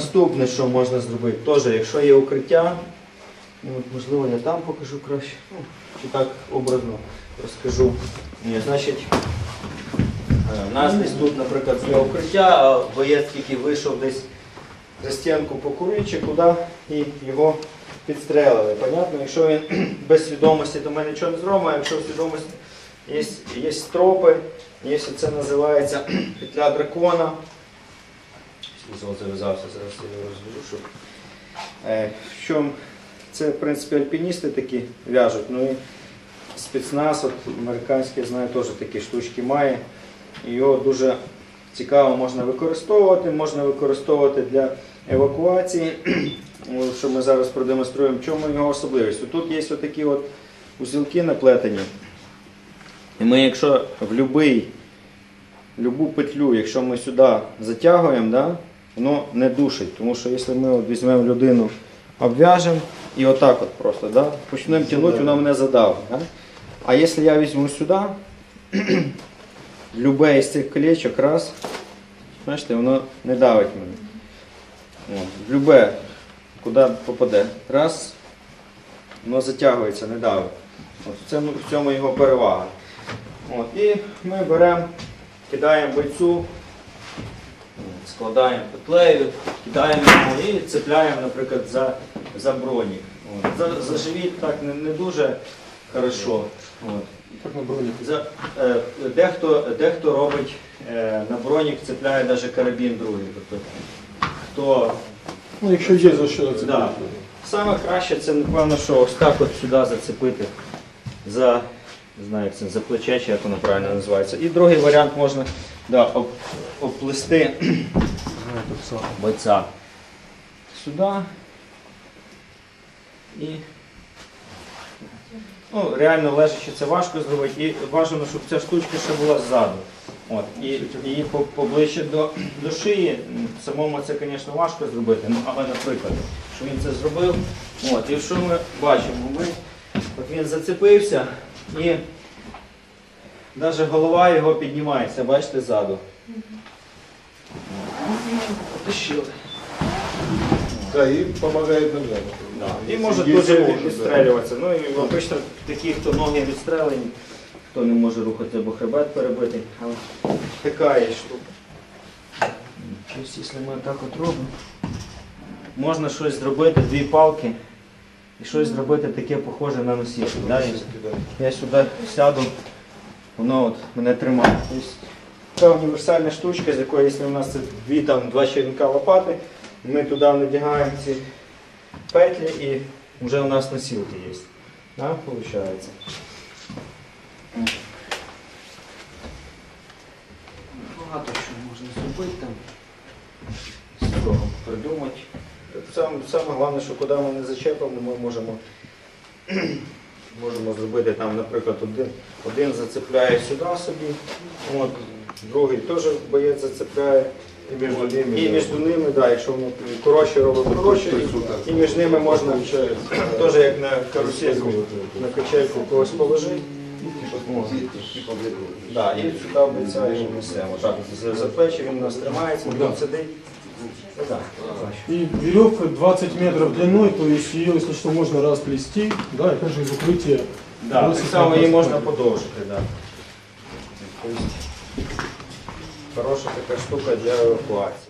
Наступне, що можна зробити, теж, якщо є укриття, ну, можливо, я там покажу краще, ну, чи так образно розкажу. Ні, значить, е, у нас десь тут, наприклад, є укриття, а боєць тільки вийшов десь за стінку покурити чи куди його підстрелили. Понятно, якщо він без свідомості, то ми нічого не зробимо, а якщо в свідомості є, є стропи, є це називається петля дракона. Зав'язався, зараз я його щоб. Е, в чому це, в принципі, альпіністи такі в'яжуть. Ну і спецназ, от, американський, знаю, теж такі штучки має. Його дуже цікаво можна використовувати, можна використовувати для евакуації. Що ми зараз продемонструємо, в чому його особливість. Тут є отакі от узілки наплетені. І ми, якщо в будь-який любу петлю, якщо ми сюди затягуємо, да, воно не душить. Тому що якщо ми от візьмемо людину, обв'яжемо і отак от просто да, почнемо тягнути, вона мене задавить. Да? А якщо я візьму сюди, любе із цих колечок, раз, бачите, воно не давить мене. От, любе, куди попаде, раз, воно затягується, не давить. От, цьому, в цьому його перевага. От, і ми беремо кидаємо бойцю, складаємо петлею, кидаємо його і цепляємо, наприклад, за, за бронік. За, за живіт так не, не дуже хорошо. От. За, е, дехто, дехто робить е, на бронік, цепляє навіть карабін другий. Тобто, хто Ну, якщо є за що це. Да. Саме краще це, напевно, що ось так от сюди зацепити за, не знаю, як це, за плече, чи як воно правильно називається. І другий варіант можна да, об, обплести бойця сюди. І ну, реально лежачи це важко зробити. І бажано, щоб ця штучка ще була ззаду. От, і її поближче до, до шиї. Самому це, звісно, важко зробити, ну, але, наприклад, що він це зробив. От, і що ми бачимо? Ми, от він зацепився і навіть голова його піднімається, бачите, ззаду. Да, и помогает ногам. Да. І може дуже відстрелюватися. Ну і обично такі, хто ноги відстрелені, хто не може рухати або хребет перебитий. Але така є штука. Тобто, якщо ми так от робимо, можна щось зробити, дві палки, і щось зробити таке похоже на носілку. Да? Я сюди сяду, воно от мене тримає. Тобто, Така універсальна штучка, з якої, якщо у нас це дві там, два черенка лопати, ми туди надягаємо ці петлі і вже у нас носілки є. Да, получається. Багато що можна зробити там. З цього придумати. Саме головне, що куди ми не зачепимо, ми можемо, можемо зробити там, наприклад, один, один зацепляє сюди собі, от, другий теж боєць зацепляє. И между ними. І між ними, да, якщо ми коротше робимо коротше, і, і між ними можна теж як на карусельку, на качельку когось положити. Да, і сюди обіцяєш і несемо. Так, за плечі він у нас тримається, він сидить. Ну, так, бачу. И веревка 20 метров длиной, то есть ее, если что, можно расплести, да, и также из укрытия. Да, так бросить само на її пластмасс. можна подовжити. Да. Тобто, хороша така штука для евакуації.